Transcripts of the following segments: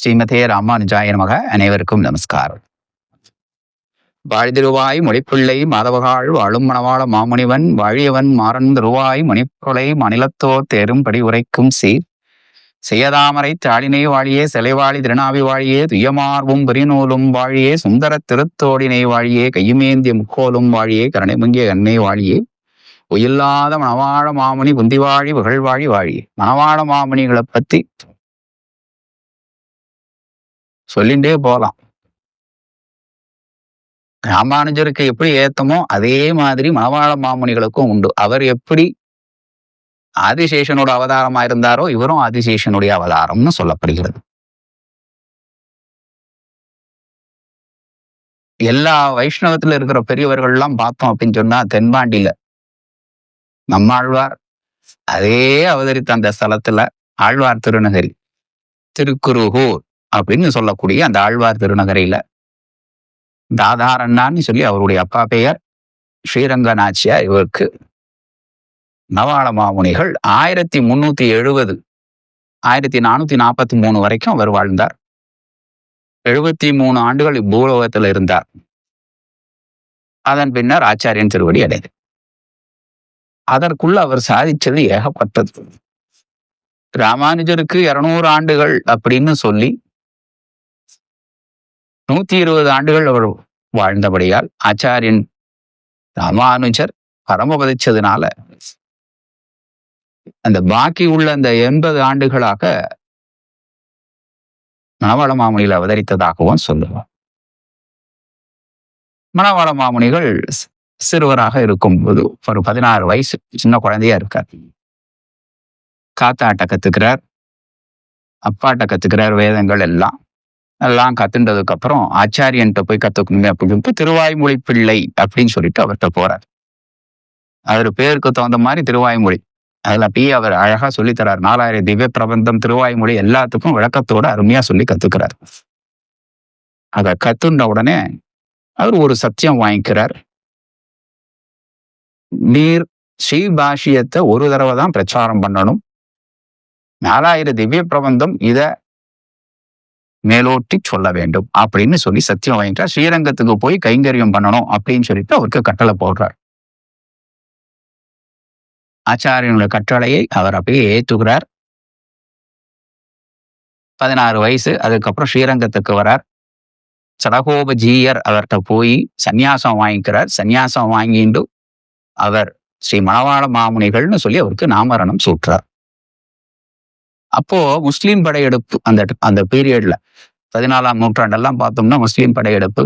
ஸ்ரீமதே ராமானுஜாய நமக அனைவருக்கும் நமஸ்காரம். வாழ்திருவாய் மொழிப்பிள்ளை மாதவகாள் வாழும் மணவாள மாமுனிவன் வாழியவன் மாறன் திருவாய் மணிப்பொலை மணிலத்தோ தேரும்படி உரைக்கும் சீர். செய்யதாமரை தாளினை வாழியே சிலைவாழி திருநாவி வாழியே துயமார்வும் பெரிநூலும் வாழியே சுந்தர திருத்தோடினை வாழியே கையுமேந்திய முக்கோலும் வாழியே கருணை முங்கிய கண்ணை வாழியே. உயில்லாத மணவாழ மாமுனி புந்திவாழி புகழ்வாழி வாழியே. மணவாழ மாமுனிகளை பத்தி சொல்லிண்டே போகலாம் ராமானுஜருக்கு எப்படி ஏத்தமோ அதே மாதிரி மணவாள மாமுனிகளுக்கும் உண்டு. அவர் எப்படி ஆதிசேஷனோட அவதாரமா இருந்தாரோ இவரும் ஆதிசேஷனுடைய அவதாரம்னு சொல்லப்படுகிறது. எல்லா வைஷ்ணவத்துல இருக்கிற பெரியவர்கள்லாம் பார்த்தோம் அப்படின்னு சொன்னா தென்பாண்டியில நம்மாழ்வார் அதே அவதரித்த அந்த ஸ்தலத்துல ஆழ்வார் திருநகரி திருக்குருகூர் அப்படின்னு சொல்லக்கூடிய அந்த ஆழ்வார் திருநகரையில. தாதாரண்ணான்னு சொல்லி அவருடைய அப்பா பெயர் ஸ்ரீரங்க நாச்சியார் இவருக்கு. நவாள மாமுனிகள் ஆயிரத்தி முன்னூத்தி எழுபது ஆயிரத்தி நானூத்தி நாற்பத்தி மூணு வரைக்கும் அவர் வாழ்ந்தார். எழுபத்தி மூணு ஆண்டுகள் இப்பூலோகத்தில் இருந்தார். அதன் பின்னர் ஆச்சாரியன் திருவடி அடைது அதற்குள்ள அவர் சாதிச்சது ஏகப்பட்டது. ராமானுஜருக்கு இருநூறு ஆண்டுகள் அப்படின்னு சொல்லி நூத்தி இருபது ஆண்டுகள் அவர் வாழ்ந்தபடியால் ஆச்சாரியன் ராமானுஜர் பரமபதிச்சதுனால அந்த பாக்கி உள்ள அந்த எண்பது ஆண்டுகளாக மணவாள மாமுனியில் அவதரித்ததாகவும் சொல்லுவார். மணவாள மாமுனிகள் சிறுவராக இருக்கும்போது ஒரு பதினாறு வயசு சின்ன குழந்தையா இருக்கார். காத்தாட்ட கத்துக்கிறார் அப்பாட்ட கத்துக்கிறார் வேதங்கள் எல்லாம். எல்லாம் கத்துண்டதுக்கு அப்புறம் ஆச்சாரியன்ட்ட போய் கத்துக்கணுமே அப்படின்னு திருவாய்மொழி பிள்ளை அப்படின்னு சொல்லிட்டு அவர்கிட்ட போறார். அவர் பேருக்கு தகுந்த மாதிரி திருவாய்மொழி. அதுல அப்படியே அவர் அழகா சொல்லி தரார். நாலாயிரம் திவ்ய பிரபந்தம் திருவாய்மொழி எல்லாத்துக்கும் விளக்கத்தோட அருமையா சொல்லி கத்துக்கிறார். அத கத்துண்ட உடனே அவர் ஒரு சத்தியம் வாங்கிக்கிறார். நீர் ஸ்ரீபாஷியத்தை ஒரு தடவை தான் பிரச்சாரம் பண்ணணும். நாலாயிரம் திவ்ய பிரபந்தம் இதை மேலோட்டி சொல்ல வேண்டும் அப்படின்னு சொல்லி சத்தியம் வாங்கிட்டார் ஸ்ரீரங்கத்துக்கு போய் கைங்கரியம் பண்ணணும் அப்படின்னு சொல்லிட்டு அவருக்கு கட்டளை போடுறார். ஆச்சாரியனுடைய கட்டளையை அவர் அப்படியே ஏற்றுகிறார் பதினாறு வயசு அதுக்கப்புறம் ஸ்ரீரங்கத்துக்கு வரார். சடகோபஜீயர் அவர்கிட்ட போய் சந்நியாசம் வாங்கிக்கிறார். சந்நியாசம் வாங்கிட்டு அவர் ஸ்ரீ மணவாள மாமுனிகள்னு சொல்லி அவருக்கு நாமரணம் சூட்டுறார். அப்போ முஸ்லீம் படையெடுப்பு அந்த அந்த பீரியட்ல பதினாலாம் நூற்றாண்டெல்லாம் பார்த்தோம்னா முஸ்லீம் படையெடுப்பு.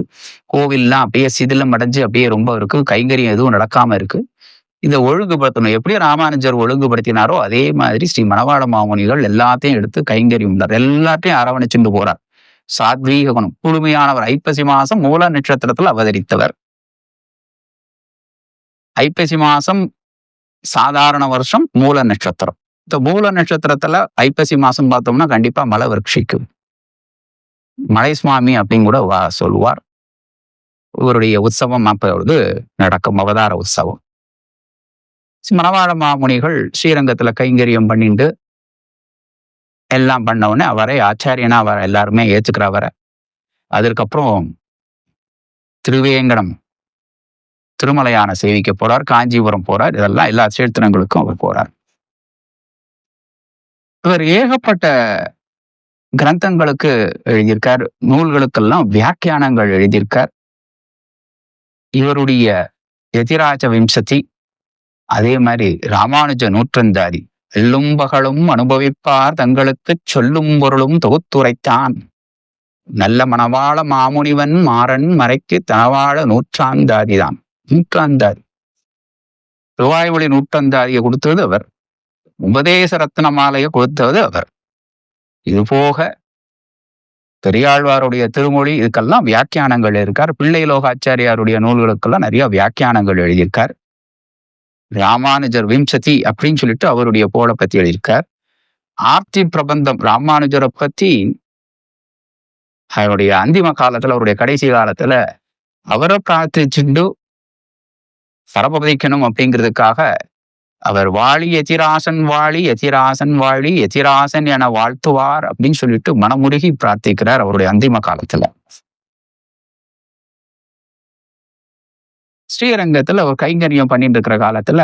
கோவில்லாம் அப்படியே சிதிலம் அடைஞ்சு அப்படியே ரொம்ப இருக்கு. கைங்கரியம் எதுவும் நடக்காம இருக்கு. இதை ஒழுங்குபடுத்தணும். எப்படி ராமானுஜர் ஒழுங்குபடுத்தினாரோ அதே மாதிரி ஸ்ரீ மணவாள மாமுனிகள் எல்லாத்தையும் எடுத்து கைங்கரியம் பண்ணார். எல்லாத்தையும் அரவணைச்சுட்டு போறார். சாத்வீக குணம் முழுமையானவர் ஐப்பசி மாசம் மூல நட்சத்திரத்துல அவதரித்தவர். ஐப்பசி மாசம் சாதாரண வருஷம் மூல நட்சத்திரம். இந்த மூல நட்சத்திரத்துல ஐப்பசி மாசம் பார்த்தோம்னா கண்டிப்பா மழை விரட்சிக்கும் மலை சுவாமி அப்படின்னு கூட வா- சொல்லுவார். இவருடைய உற்சவம் அப்பொழுது நடக்கும் அவதார உற்சவம். மணவாள மாமுனிகள் ஸ்ரீரங்கத்துல கைங்கரியம் பண்ணிட்டு எல்லாம் பண்ண உடனே அவரை ஆச்சாரியனா அவரை எல்லாருமே ஏற்றுக்கிற அவரை. அதற்கப்புறம் திருவேங்கடம் திருமலையான சேவிக்க போறார் காஞ்சிபுரம் போறார் இதெல்லாம் எல்லா சீர்தினங்களுக்கும் அவர் போறார். இவர் ஏகப்பட்ட கிரந்தங்களுக்கு எழுதியிருக்கார். நூல்களுக்கெல்லாம் வியாக்கியானங்கள் எழுதியிருக்கார். இவருடைய எதிராஜ விம்சதி அதே மாதிரி ராமானுஜ நூற்றந்தாதி எல்லும் பகலும் அனுபவிப்பார். தங்களுக்கு சொல்லும் பொருளும் தொகுத்துரைத்தான். நல்ல மணவாள மாமுனிவன் மாறன் மறைக்கு தனவாழ நூற்றாந்தாதிதான். நூற்றாந்தாதி. திருவாய்மொழி நூற்றந்தாதியை கொடுத்தது அவர். உபதேச ரத்ன மாலையை கொடுத்தது அவர். இது போக பெரியாழ்வாருடைய திருமொழி இதுக்கெல்லாம் வியாக்கியானங்கள் இருக்கார் பிள்ளை லோகாச்சாரியாருடைய நூல்களுக்கெல்லாம் நிறைய வியாக்கியானங்கள் எழுதியிருக்கார். ராமானுஜர் விம்சதி அப்படின்னு சொல்லிட்டு அவருடைய போல பத்தி எழுதியிருக்கார். ஆர்த்தி பிரபந்தம் ராமானுஜரை பத்தி அவருடைய அந்திம காலத்துல அவருடைய கடைசி காலத்துல அவரை பிரார்த்திச்சுண்டு சரபதிக்கணும் அப்படிங்கிறதுக்காக அவர் வாழி எதிராசன் வாழி எதிராசன் வாழி எதிராசன் என வாழ்த்துவார் அப்படின்னு சொல்லிட்டு மனமுருகி பிரார்த்திக்கிறார் அவருடைய அந்திம காலத்துல. ஸ்ரீரங்கத்துல ஒரு கைங்கரியம் பண்ணிட்டு இருக்கிற காலத்துல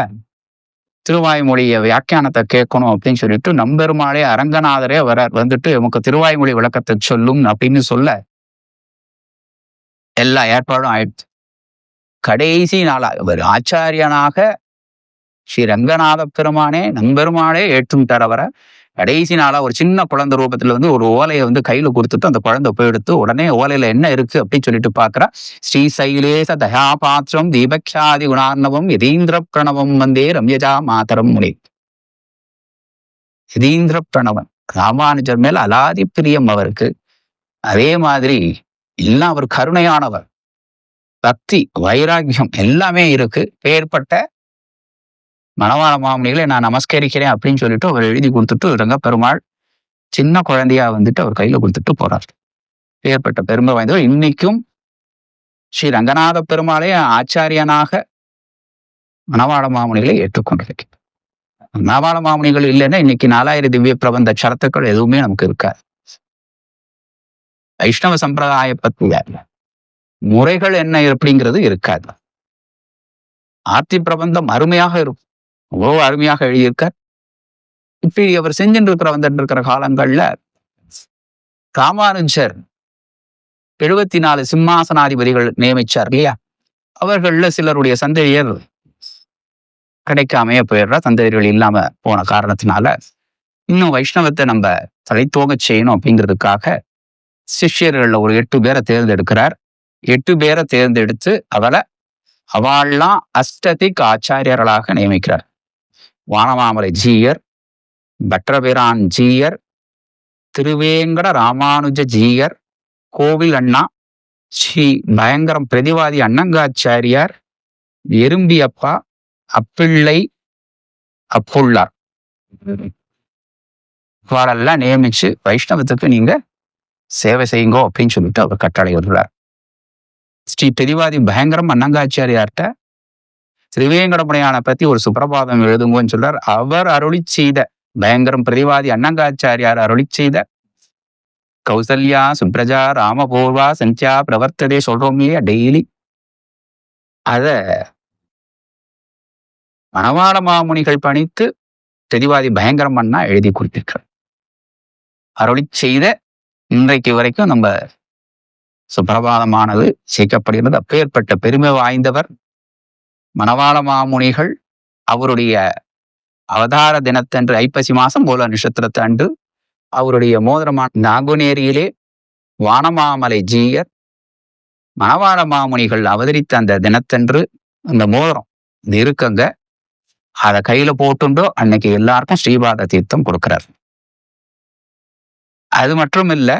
திருவாய்மொழிய வியாக்கியானத்தை கேட்கணும் அப்படின்னு சொல்லிட்டு நம்பெருமாளே அரங்கநாதரே வரார். வந்துட்டு உமக்கு திருவாய்மொழி விளக்கத்தை சொல்லும் அப்படின்னு சொல்ல எல்லா ஏற்பாடும் ஆயிடுச்சு. கடைசி நாளா அவர் ஆச்சாரியனாக ஸ்ரீ ரங்கநாத பெருமானே நம்பெருமானே ஏற்றும் தரவர கடைசி நாளா ஒரு சின்ன குழந்தை ரூபத்துல வந்து ஒரு ஓலையை வந்து கையில கொடுத்துட்டு அந்த குழந்தை போய் எடுத்து உடனே ஓலையில என்ன இருக்கு அப்படின்னு சொல்லிட்டு பாக்குறா ஸ்ரீ சைலேச தயாபாத்திரம் தீபக்ஷாதி குணார்ணவம் யதீந்திர பிரணவம் வந்தே ரம்யஜா மாதரம் முனி. யதீந்திர பிரணவன் ராமானுஜர் மேல் அலாதி பிரியம் அவருக்கு. அதே மாதிரி எல்லாம் அவர் கருணையானவர். பக்தி வைராக்கியம் எல்லாமே இருக்கு. பேர்பட்ட மணவாள மாமணிகளை நான் நமஸ்கரிக்கிறேன் அப்படின்னு சொல்லிட்டு அவர் எழுதி கொடுத்துட்டு ரங்க பெருமாள் சின்ன குழந்தையா வந்துட்டு அவர் கையில கொடுத்துட்டு போறார். ஏற்பட்ட பெருமை வாய்ந்தவர் இன்னைக்கும் ஸ்ரீ ரங்கநாத பெருமாளே ஆச்சாரியனாக மணவாள மாமுனிகளை ஏற்றுக்கொண்டிருக்கிறார். மணவாள மாமுனிகள் இல்லைன்னா இன்னைக்கு நாலாயிரம் திவ்ய பிரபந்த சரத்துக்கள் எதுவுமே நமக்கு இருக்காது. வைஷ்ணவ சம்பிரதாய பத்திய முறைகள் என்ன அப்படிங்கிறது இருக்காது. ஆர்த்தி பிரபந்தம் அருமையாக இருக்கும். அவ்வளோ அருமையாக எழுதியிருக்கார். இப்படி அவர் செஞ்சுட்டு இருக்கிற வந்துட்டு இருக்கிற காலங்கள்ல ராமானுஜர் எழுபத்தி நாலு சிம்மாசனாதிபதிகள் நியமிச்சார் இல்லையா? அவர்கள்ல சிலருடைய சந்ததியர் கிடைக்காமையே போயிடுறா சந்ததியர்கள் இல்லாம போன காரணத்தினால இன்னும் வைஷ்ணவத்தை நம்ம தலைத்தோங்க செய்யணும் அப்படிங்கிறதுக்காக சிஷ்யர்கள்ல ஒரு எட்டு பேரை தேர்ந்தெடுக்கிறார். எட்டு பேரை தேர்ந்தெடுத்து அவளை அவள்லாம் அஷ்டதிக் ஆச்சாரியர்களாக நியமிக்கிறார். வானமாமலை ஜீயர் பட்ரபிரான் ஜீயர் திருவேங்கட ராமானுஜ ஜீயர் கோவில் அண்ணா ஸ்ரீ பயங்கரம் பிரதிவாதி அண்ணங்காச்சாரியார் எறும்பியப்பா அப்பிள்ளை அப்புள்ளார். இவாளெல்லாம் நியமிச்சு வைஷ்ணவத்துக்கு நீங்க சேவை செய்யுங்கோ அப்படின்னு சொல்லிட்டு அவர் கட்டளை விடுறார். ஸ்ரீ பெரிவாதி பயங்கரம் அண்ணங்காச்சாரியார்கிட்ட திருவேங்கடமுடையான பத்தி ஒரு சுப்பிரபாதம் எழுதுங்கன்னு சொல்றார். அவர் அருளி செய்த பயங்கரம் பிரதிவாதி அண்ணங்காச்சாரியார் அருளி செய்த கௌசல்யா சுப்ரஜா ராமபூர்வா சந்தியா பிரவர்த்ததே சொல்றோமே டெய்லி? அத மணவாள மாமுனிகள் பணித்து பிரதிவாதி பயங்கரம் அண்ணா எழுதி கொடுத்திருக்கிறார். அருளி செய்த இன்றைக்கு வரைக்கும் நம்ம சுப்பிரபாதமானது சேர்க்கப்படுகிறது. அப்பேற்பட்ட பெருமை வாய்ந்தவர் மணவாள மாமுனிகள் அவருடைய அவதார தினத்தன்று ஐப்பசி மாசம் போல நட்சத்திரத்தை அன்று அவருடைய மோதிரமான நாகுநேரியிலே வானமாமலை ஜீயர் மணவாள மாமுனிகள் அவதரித்த அந்த தினத்தன்று அந்த மோதிரம் இது இருக்குங்க அதை கையில போட்டுண்டோ அன்னைக்கு எல்லாருக்கும் ஸ்ரீபாத தீர்த்தம் கொடுக்கிறார். அது மட்டும் இல்ல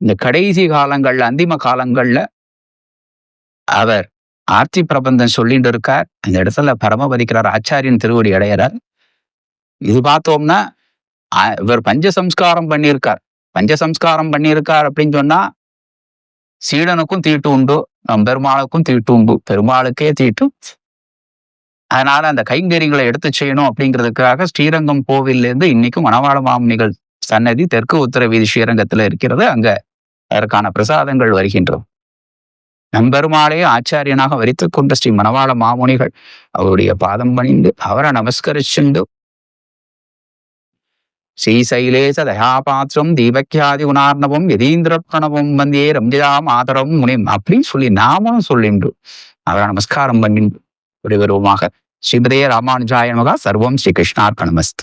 இந்த கடைசி காலங்கள்ல அந்திம காலங்கள்ல அவர் ஆர்த்தி பிரபந்தம் சொல்லிட்டு இருக்கார். அந்த இடத்துல பரமபதிக்கிறார் ஆச்சாரியன் திருவடி அடையிறார். இது பார்த்தோம்னா இவர் பஞ்சசம்ஸ்காரம் பண்ணியிருக்கார். பஞ்சசம்ஸ்காரம் பண்ணியிருக்கார் அப்படின்னு சொன்னா சீடனுக்கும் தீட்டு உண்டு நம் பெருமாளுக்கும் தீட்டு உண்டு பெருமாளுக்கே தீட்டு. அதனால அந்த கைங்கரியங்களை எடுத்து செய்யணும் அப்படிங்கிறதுக்காக ஸ்ரீரங்கம் கோவில்ல இருந்து இன்னைக்கும் மணவாள மாமுனிகள் சன்னதி தெற்கு உத்தர வீதி ஸ்ரீரங்கத்துல இருக்கிறது. அங்க அதற்கான பிரசாதங்கள் வருகின்றது. நம்பெருமாளே ஆச்சாரியனாக வரித்து கொண்ட ஸ்ரீ மணவாள மாமுனிகள் அவருடைய பாதம் பணிந்து அவரை நமஸ்கரிச்சுண்டு ஸ்ரீசைலேச தயாபாத்திரம் தீபக்யாதி உணார்ணவம் யதீந்திர பிரணவம் வந்தே ரம்ஜிதா மாதரம் முனிம் அப்படின்னு சொல்லி நாமளும் சொல்லிண்டு அவரை நமஸ்காரம் பண்ணிண்டு. விடைபெறுவோமாக ஸ்ரீமதே ராமானுஜாய மகா சர்வம் ஸ்ரீ கிருஷ்ணார்பணமஸ்து.